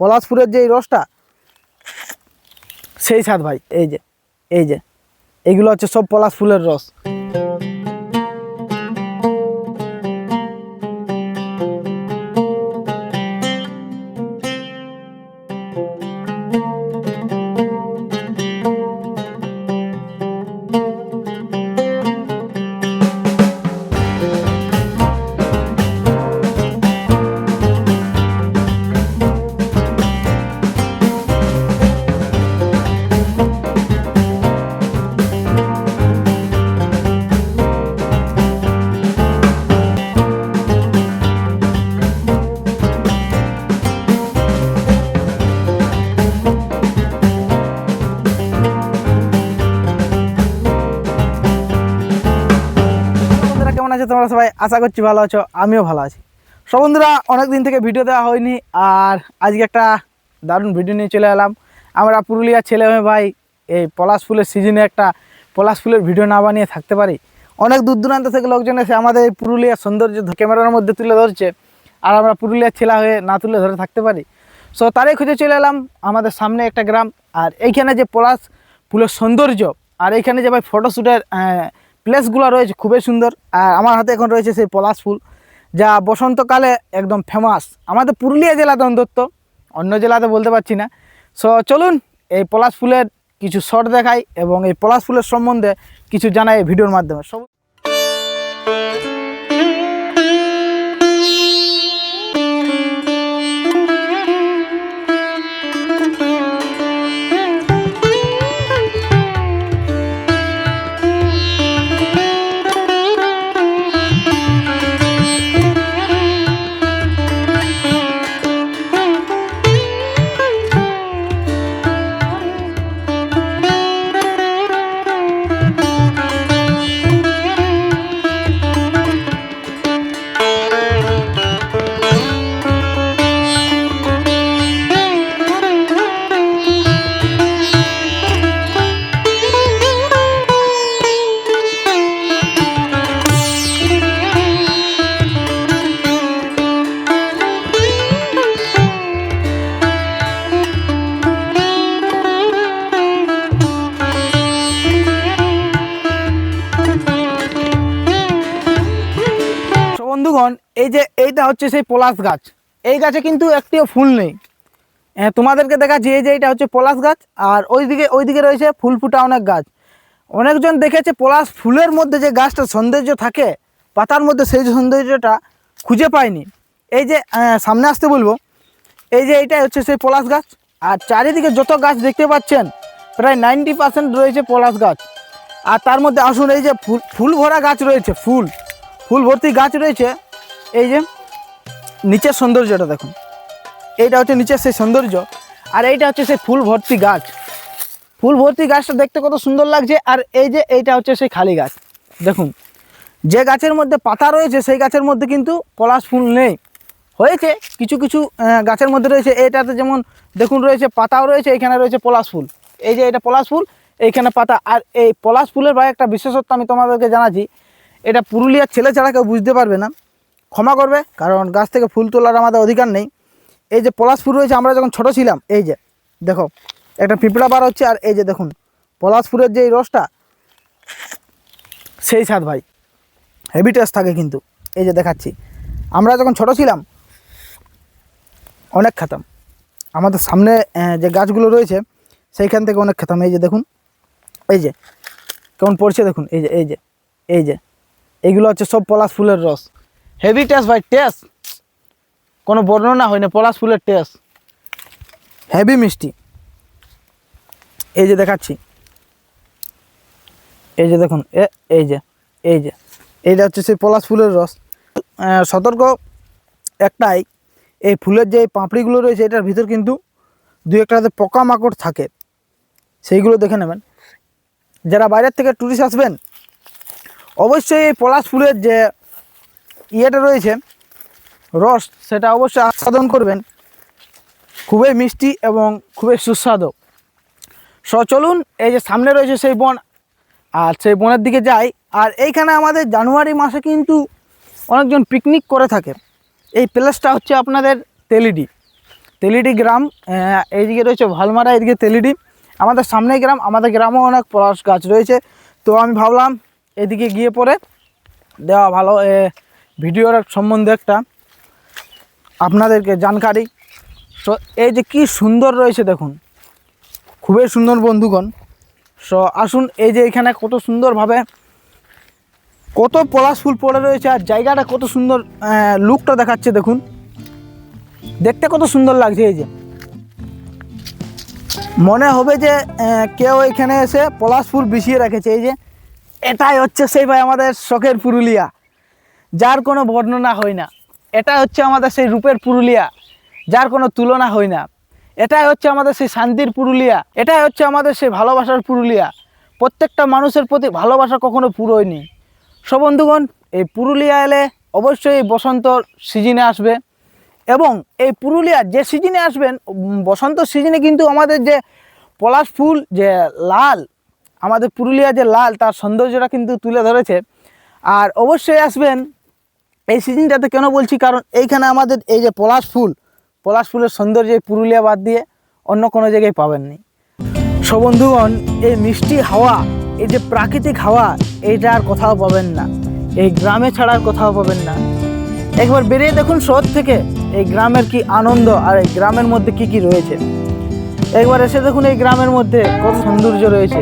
পলাশ ফুলের যে এই রসটা, সেই স্বাদ ভাই, এই যে এই যে, এইগুলো হচ্ছে সব পলাশ ফুলের রস। তোমরা সবাই আশা করছি ভালো আছো, আমিও ভালো আছি। সব বন্ধুরা অনেক দিন থেকে ভিডিও দেওয়া হয়নি, আর আজকে একটা দারুণ ভিডিও নিয়ে চলে এলাম। আমরা পুরুলিয়ার ছেলে হয়ে ভাই এই পলাশ ফুলের সিজনে একটা পলাশ ফুলের ভিডিও না বানিয়ে থাকতে পারি। অনেক দূর দূরান্ত থেকে লোকজন এসে আমাদের এই পুরুলিয়ার সৌন্দর্য ক্যামেরার মধ্যে তুলে ধরছে, আর আমরা পুরুলিয়ার ছেলে হয়ে না তুলে ধরে থাকতে পারি। সো তারই খুঁজে চলে এলাম আমাদের সামনে একটা গ্রাম, আর এইখানে যে পলাশ ফুলের সৌন্দর্য, আর এইখানে যে ভাই ফটোশ্যুটের প্লেসগুলো রয়েছে খুবই সুন্দর। আর আমার হাতে এখন রয়েছে সেই পলাশ ফুল, যা বসন্তকালে একদম ফেমাস আমাদের পুরুলিয়া জেলাতে অন্তত, অন্য জেলাতে বলতে পারছি না। সো চলুন এই পলাশ ফুলের কিছু শট দেখাই এবং এই পলাশ ফুলের সম্বন্ধে কিছু জানাই ভিডিওর মাধ্যমে। সব বন্ধুগণ, এই যে এইটা হচ্ছে সেই পলাশ গাছ। এই গাছে কিন্তু একটিও ফুল নেই। হ্যাঁ তোমাদেরকে দেখাচ্ছি, এই যে এইটা হচ্ছে পলাশ গাছ, আর ওইদিকে ওইদিকে রয়েছে ফুল ফুটা অনেক গাছ। অনেকজন দেখেছে পলাশ ফুলের মধ্যে যে গাছটা সৌন্দর্য থাকে পাতার মধ্যে সেই সৌন্দর্যটা খুঁজে পায়নি। এই যে সামনে আসতে বলব, এই যে এইটাই হচ্ছে সেই পলাশ গাছ, আর চারিদিকে যত গাছ দেখতে পাচ্ছেন, প্রায় নাইনটি পার্সেন্ট রয়েছে পলাশ গাছ। আর তার মধ্যে আসুন, এই যে ফুল ফুল ভরা গাছ রয়েছে, ফুল। ফুল ভর্তি গাছ রয়েছে, এই যে নিচের সৌন্দর্যটা দেখুন। এইটা হচ্ছে নিচের সেই সৌন্দর্য, আর এইটা হচ্ছে সেই ফুল ভর্তি গাছ। ফুল ভর্তি গাছটা দেখতে কত সুন্দর লাগছে, আর এই যে এইটা হচ্ছে সেই খালি গাছ। দেখুন, যে গাছের মধ্যে পাতা রয়েছে, সেই গাছের মধ্যে কিন্তু পলাশ ফুল নেই। হয়েছে কিছু কিছু গাছের মধ্যে রয়েছে, এইটাতে যেমন দেখুন রয়েছে পাতাও রয়েছে এখানে রয়েছে পলাশ ফুল। এই যে এটা পলাশ ফুল, এইখানে পাতা। আর এই পলাশ ফুলের ভাই একটা বিশেষত্ব আমি তোমাদেরকে জানাচ্ছি এটা পুরুলিয়ার ছেলে ছাড়া কেউ বুঝতে পারবে না। ক্ষমা করবে, কারণ গাছ থেকে ফুল তোলার আমাদের অধিকার নেই। এই যে পলাশ ফুল রয়েছে, আমরা যখন ছোট ছিলাম, এই যে, দেখো, একটা পিঁপড়া বার হচ্ছে, আর এই যে দেখুন পলাশ ফুলের যে রসটা, সেই স্বাদ ভাই হেভি টেস্ট থাকে কিন্তু। এই যে দেখাচ্ছি, আমরা যখন ছোট ছিলাম, অনেক খেতাম। আমাদের সামনে যে গাছগুলো রয়েছে, সেইখান থেকে অনেক খেতাম। এই যে দেখুন, এই যে, কেমন পড়ছে দেখুন, এই যে এই যে এই যে এইগুলো হচ্ছে সব পলাশ ফুলের রস। হেভি টেস্ট ভাই টেস্ট কোনো বর্ণনা হয় না পলাশ ফুলের টেস্ট হেভি মিষ্টি। এই যে দেখাচ্ছি। এই যে দেখুন, এ, এই যে এই যে, এইটা হচ্ছে সেই পলাশ ফুলের রস। সতর্ক একটাই, এই ফুলের যে পাঁপড়িগুলো রয়েছে, এটার ভিতর কিন্তু দু একটাতে পোকামাকড় থাকে। সেইগুলো দেখে নেবেন। যারা বাইরের থেকে ট্যুরিস্ট আসবেন অবশ্যই এই পলাশ ফুলের যে ইয়েটা রয়েছে, রস, সেটা অবশ্যই আস্বাদন করবেন। খুবই মিষ্টি এবং খুবই সুস্বাদু। স, চলুন এই যে সামনে রয়েছে সেই বন, আর সেই বনের দিকে যাই। আর এইখানে আমাদের জানুয়ারি মাসে কিন্তু অনেকজন পিকনিক করে থাকে। এই প্লেসটা হচ্ছে আপনাদের তেলিডি। তেলিডি গ্রাম এইদিকে রয়েছে ভালমারা, এইদিকে তেলিডি। আমাদের সামনে গ্রাম, আমাদের গ্রামেও অনেক পলাশ গাছ রয়েছে। তো আমি ভাবলাম এদিকে গিয়ে পরে দেওয়া ভালো এ, ভিডিওর সম্বন্ধে একটা আপনাদেরকে জানকারি। সো এই যে কি সুন্দর রয়েছে দেখুন খুবই সুন্দর বন্ধুগণ। সো আসুন এই যে এখানে কত সুন্দরভাবে কত পলাশ ফুল পড়ে রয়েছে আর জায়গাটা কত সুন্দর লুকটা দেখাচ্ছে দেখুন। দেখতে কত সুন্দর লাগছে এই যে। মনে হবে যে কেউ এখানে এসে পলাশ ফুল বিছিয়ে রেখেছে এই যে এটাই হচ্ছে সেই ভাই আমাদের শখের পুরুলিয়া, যার কোনো বর্ণনা হয় না। এটা হচ্ছে আমাদের সেই রূপের পুরুলিয়া, যার কোনো তুলনা হয় না। এটাই হচ্ছে আমাদের সেই শান্তির পুরুলিয়া, এটাই হচ্ছে আমাদের সেই ভালোবাসার পুরুলিয়া। প্রত্যেকটা মানুষের প্রতি ভালোবাসা কখনো পুরোয়নি সো বন্ধুগণ, এই পুরুলিয়া এলে অবশ্যই এই বসন্ত সিজনে আসবে। এবং এই পুরুলিয়া যে সিজনে আসবেন বসন্ত সিজনে কিন্তু আমাদের যে পলাশ ফুল, যে লাল আমাদের পুরুলিয়া যে লাল, তার সৌন্দর্যটা কিন্তু তুলে ধরেছে। আর অবশ্যই আসবেন, এই সিজনটাতে কেন বলছি? কারণ এইখানে আমাদের এই যে পলাশ ফুল, পলাশ ফুলের সৌন্দর্য পুরুলিয়া বাদ দিয়ে অন্য কোনো জায়গায় পাবেননি। সো বন্ধুগণ, এই মিষ্টি হাওয়া, এই যে প্রাকৃতিক হাওয়া, এইটা আর কোথাও পাবেন না। এই গ্রামে ছাড়া আর কোথাও পাবেন না। একবার বেরিয়ে দেখুন শহর থেকে, এই গ্রামের কি আনন্দ আর এই গ্রামের মধ্যে কি কি রয়েছে। একবার এসে দেখুন এই গ্রামের মধ্যে কত সৌন্দর্য রয়েছে।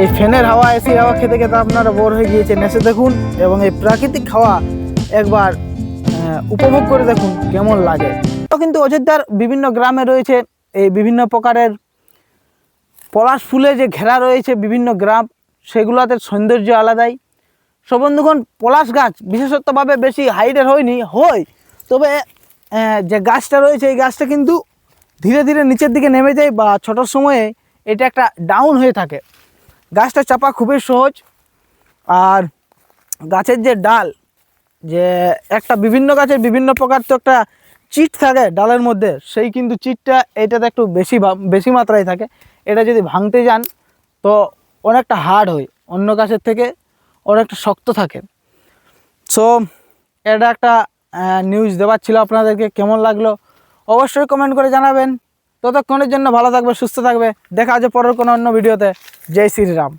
এই ফ্যানের হাওয়া, এসি হাওয়া খেতে খেতে আপনারা বোর হয়ে গিয়েছেন। এসে দেখুন এবং এই প্রাকৃতিক হাওয়া একবার উপভোগ করে দেখুন কেমন লাগে। তো কিন্তু অযোধ্যার বিভিন্ন গ্রামে রয়েছে এই বিভিন্ন প্রকারের পলাশ ফুলে যে ঘেরা রয়েছে বিভিন্ন গ্রাম, সেগুলোতে সৌন্দর্য আলাদাই। সো বন্ধুগণ, পলাশ গাছ বিশেষত্বভাবে বেশি হাইটের হয়নি, হয়। তবে যে গাছটা রয়েছে, এই গাছটা কিন্তু ধীরে ধীরে নিচের দিকে নেমে যায় বা ছোটোর সময়ে এটা একটা ডাউন হয়ে থাকে। গাছটা চাপা খুবই সহজ। আর গাছের যে ডাল, যে একটা বিভিন্ন গাছের বিভিন্ন প্রকার তো একটা চিট থাকে ডালের মধ্যে, সেই কিন্তু চিটটা এটাতে একটু বেশি বেশি মাত্রায় থাকে। এটা যদি ভাঙতে যান, তো অনেকটা হার্ড হয়, অন্য গাছের থেকে অনেকটা শক্ত থাকে। সো এটা একটা নিউজ দেওয়ার ছিল আপনাদেরকে, কেমন লাগল? অবশ্যই কমেন্ট করে জানাবেন। ততক্ষণের জন্য ভালো থাকবে সুস্থ থাকবে। দেখা আছে পরের কোনো অন্য ভিডিওতে। জয় শ্রীরাম।